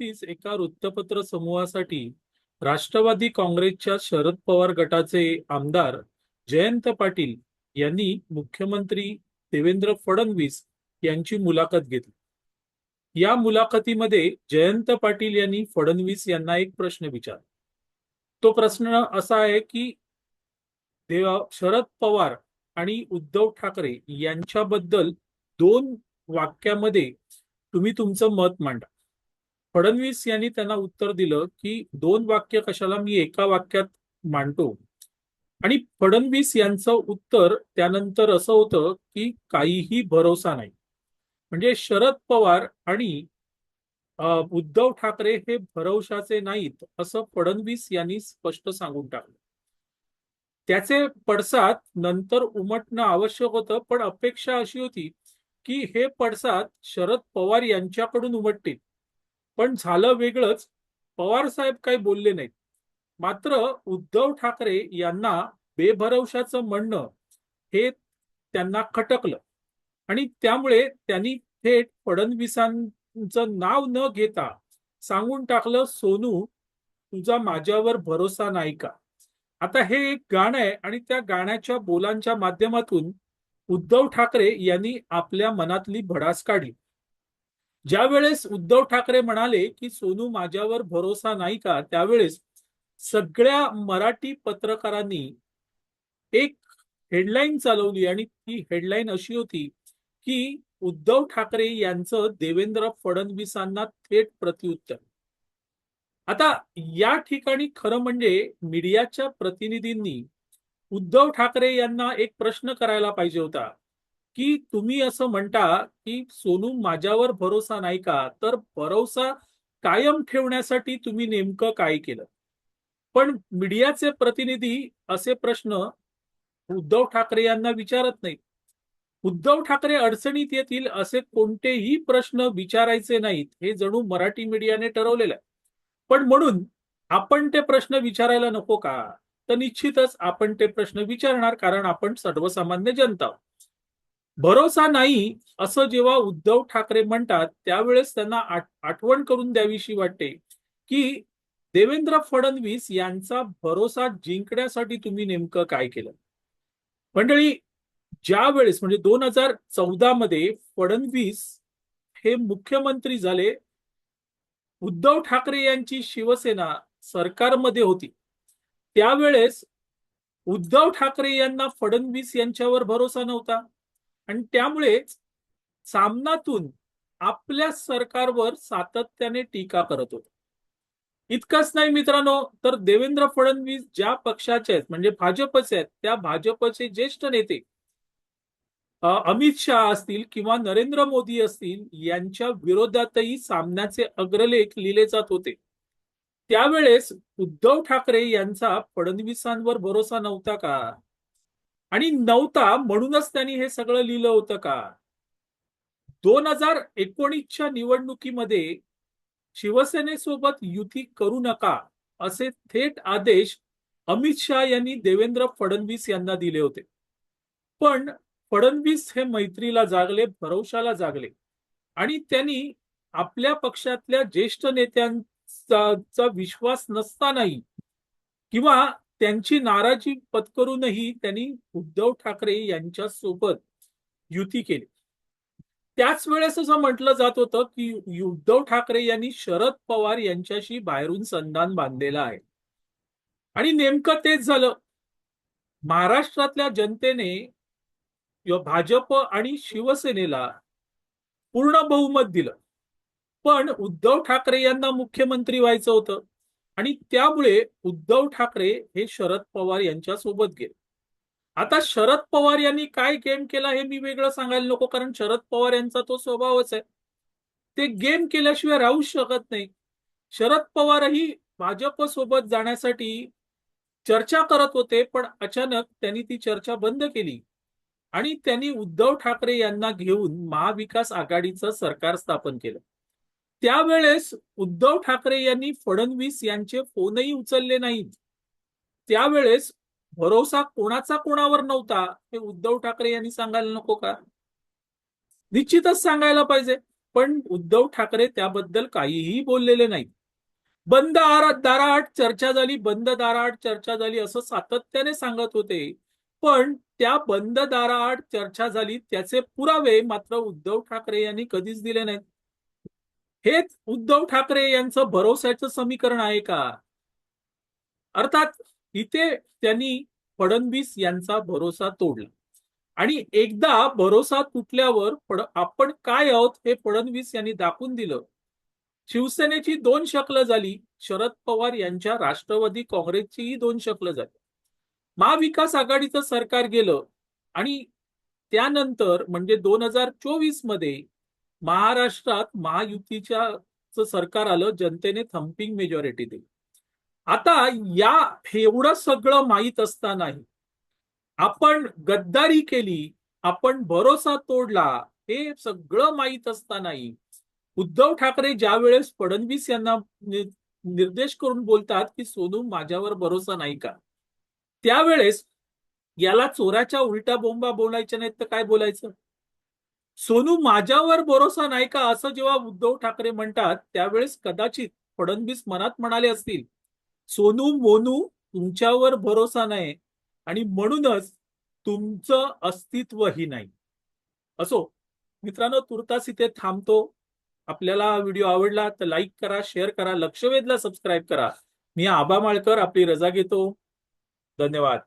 नुकतीच एका वृत्तपत्र समूहासाठी राष्ट्रवादी काँग्रेसच्या शरद पवार गटाचे आमदार जयंत पाटील यांनी मुख्यमंत्री देवेंद्र फडणवीस यांची मुलाखत घेतली. या मुलाखतीमध्ये जयंत पाटील यांनी फडणवीस यांना एक प्रश्न विचारला. तो प्रश्न असा आहे की देवा शरद पवार आणि उद्धव ठाकरे यांच्याबद्दल दोन वाक्यामध्ये तुम्ही तुमचं मत मांडा. फडणवीस यांनी त्यांना उत्तर दिलं की दोन वाक्य कशाला मी एका वाक्यात मांडतो? आणि फडणवीस यांचं उत्तर त्यानंतर असं होतं की काहीही भरोसा नाही. म्हणजे शरद पवार आणि उद्धव ठाकरे हे भरवशाचे नाहीत असं फडणवीस यांनी स्पष्ट सांगून टाकलं. त्याचे पडसाद नंतर उमटणं आवश्यक होतं पण अपेक्षा अशी होती की हे पडसाद शरद पवार यांच्याकडून उमटतील. पण झालं वेगळंच. पवार साहेब काही बोलले नाहीत. मात्र उद्धव ठाकरे यांना बेभरवशाचं म्हणणं हे त्यांना खटकलं. आणि त्यामुळे त्यांनी थेट फडणवीसांचं नाव न घेता सांगून टाकलं सोनू तुझा माझ्यावर भरोसा नाही का? आता हे एक गाणं आहे आणि त्या गाण्याच्या बोलांच्या माध्यमातून उद्धव ठाकरे यांनी आपल्या मनातली भडास काढली. ज्या वेळेस उद्धव ठाकरे म्हणाले की सोनू माझ्यावर भरोसा नाही का त्यावेळेस सगळ्या मराठी पत्रकारांनी एक हेडलाईन चालवली आणि ती हेडलाईन अशी होती की उद्धव ठाकरे यांचं देवेंद्र फडणवीसांना थेट प्रत्युत्तर. आता या ठिकाणी खरं म्हणजे मीडियाच्या प्रतिनिधींनी उद्धव ठाकरे यांना एक प्रश्न करायला पाहिजे होता. की तुम्ही असं म्हणता की सोनू माझ्यावर भरोसा नाही का? तर भरोसा कायम ठेवण्यासाठी तुम्ही नेमकं काय केलं? पण मीडियाचे प्रतिनिधी असे प्रश्न उद्धव ठाकरे यांना विचारत नाहीत. उद्धव ठाकरे अडचणीत येतील असे कोणतेही प्रश्न विचारायचे नाहीत हे जणू मराठी मीडियाने ठरवलेलं आहे. पण म्हणून आपण ते प्रश्न विचारायला नको का? तर निश्चितच आपण ते प्रश्न विचारणार कारण आपण सर्वसामान्य जनता आहोत. भरोसा नाही असं जेव्हा उद्धव ठाकरे म्हणतात त्यावेळेस त्यांना आठवण करून द्यावीशी वाटते की देवेंद्र फडणवीस यांचा भरोसा जिंकण्यासाठी तुम्ही नेमकं काय केलं? मंडळी ज्या वेळेस म्हणजे दोन हजार चौदा मध्ये फडणवीस हे मुख्यमंत्री झाले उद्धव ठाकरे यांची शिवसेना सरकारमध्ये होती. त्यावेळेस उद्धव ठाकरे यांना फडणवीस यांच्यावर भरोसा नव्हता. आणि त्यामुळेच सामनातून आपल्या सरकारवर सातत्याने टीका करत होते. इतकंच नाही मित्रांनो तर देवेंद्र फडणवीस ज्या पक्षाचे आहेत म्हणजे भाजपचे आहेत त्या भाजपचे ज्येष्ठ नेते अमित शहा असतील किंवा नरेंद्र मोदी असतील यांच्या विरोधातही सामन्याचे अग्रलेख लिहिले जात होते. त्यावेळेस उद्धव ठाकरे यांचा फडणवीसांवर भरोसा नव्हता का? आणि नव्हता म्हणूनच त्यांनी हे सगळं लिहिलं होतं का? दोन हजार एकोणीसच्या निवडणुकीमध्ये शिवसेनेसोबत युती करू नका असे थेट आदेश अमित शहा यांनी देवेंद्र फडणवीस यांना दिले होते. पण फडणवीस हे मैत्रीला जागले भरवशाला जागले आणि त्यांनी आपल्या पक्षातल्या ज्येष्ठ नेत्यांचा चा विश्वास नसतानाही किंवा त्यांची नाराजी पत्करूनही त्यांनी उद्धव ठाकरे यांच्या सोबत युती केली. त्याच वेळेस असं म्हटलं जात होतं की उद्धव ठाकरे यांनी शरद पवार यांच्याशी बाहेरून संधान बांधलेलं आहे. आणि नेमकं तेच झालं. महाराष्ट्रातल्या जनतेने भाजप आणि शिवसेनेला पूर्ण बहुमत दिलं. पण उद्धव ठाकरे यांना मुख्यमंत्री व्हायचं होतं. आणि त्यामुळे उद्धव ठाकरे हे शरद पवार यांच्या सोबत गेले. आता शरद पवार यांनी काय गेम केला हे मी वेगळं सांगायला नको कारण शरद पवार यांचा तो स्वभावच आहे. ते गेम केल्याशिवाय राहू शकत नाही. शरद पवारही भाजप सोबत जाण्यासाठी चर्चा करत होते पण अचानक त्यांनी ती चर्चा बंद केली. आणि त्यांनी उद्धव ठाकरे यांना घेऊन महाविकास आघाडीचं सरकार स्थापन केलं. त्यावेळेस उद्धव ठाकरे यांनी फडणवीस यांचे फोनही उचलले नाहीत. त्यावेळेस भरोसा कोणाचा कोणावर नव्हता हे उद्धव ठाकरे यांनी सांगायला नको का? निश्चितच सांगायला पाहिजे पण उद्धव ठाकरे त्याबद्दल काहीही बोललेले नाहीत. बंद आरात दाराआट चर्चा झाली बंद दाराआट चर्चा झाली असं सातत्याने सांगत होते. पण त्या बंद दाराआड चर्चा झाली त्याचे पुरावे मात्र उद्धव ठाकरे यांनी कधीच दिले नाहीत. हेच उद्धव ठाकरे यांचं भरोश्याचं समीकरण आहे का? अर्थात इथे त्यांनी फडणवीस यांचा भरोसा तोडला. आणि एकदा भरोसा तुटल्यावर फड- आपण काय आहोत हे फडणवीस यांनी दाखवून दिलं. शिवसेनेची दोन शकलं झाली शरद पवार यांच्या राष्ट्रवादी काँग्रेसचीही दोन शकलं झाली. महाविकास आघाडीचं सरकार गेलं आणि त्यानंतर म्हणजे दोन हजार चोवीसमध्ये महाराष्ट्रात महायुतीच्या सरकार आलं जनतेने थम्पिंग मेजॉरिटी दिली. आता या एवढं सगळं माहीत असतानाही आपण गद्दारी केली आपण भरोसा तोडला हे सगळं माहीत असतानाही उद्धव ठाकरे ज्या वेळेस फडणवीस यांना निर्देश करून बोलतात की सोनू माझ्यावर भरोसा नाही का? त्यावेळेस याला चोराच्या उलटा बोंबा बोलायच्या नाहीत तर काय बोलायचं? सोनू माझ्यावर भरोसा नाही का? असं जेव्हा उद्धव ठाकरे म्हणतात त्यावेळेस कदाचित फडणवीस मनात म्हणाले असतील सोनू मोनू तुमच्यावर भरोसा नाही आणि म्हणूनच तुमचं अस्तित्वही नाही. असो मित्रांनो तुर्तास इथे थांबतो. आपल्याला हा व्हिडिओ आवडला तर लाईक करा शेअर करा लक्ष वेधला सबस्क्राईब करा. मी आबा माळकर आपली रजा घेतो. धन्यवाद.